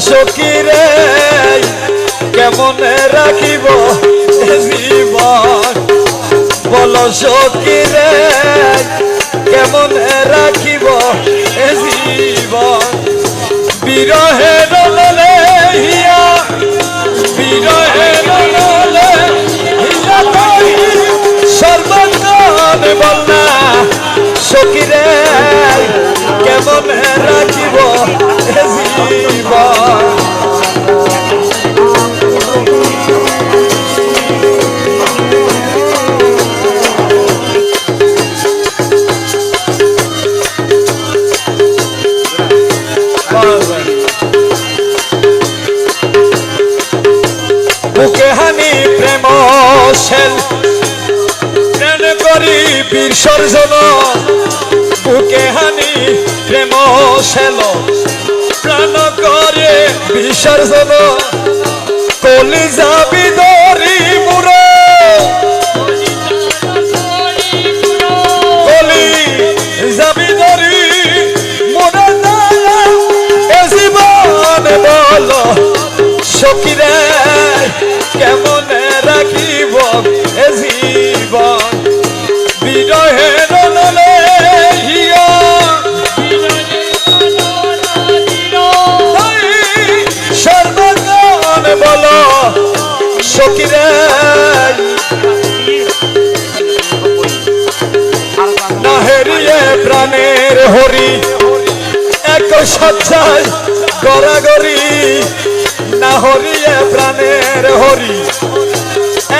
সকিরে কেমন রাখিব জীবন? বল সখীরে কেমন রাখিব বুকে হানি প্রেম প্রেম করি বীর সর্জন। বুকে হানি প্রেম প্রাণ করে বিসর্জন কলি যাবি দরি মুরে কলি এ জীবন। বিরহের নলে হিয়া। তাই সর্বজ্ঞান বল সকিরে না হেরিয়ে প্রাণের হরি, এক সজ্জায় গড়াগড়ি। না হরিয়ে প্রাণের Hari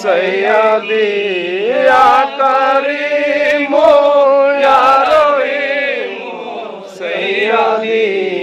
Sayyidi, Ya Karim, Ya Rahim, Sayyidi,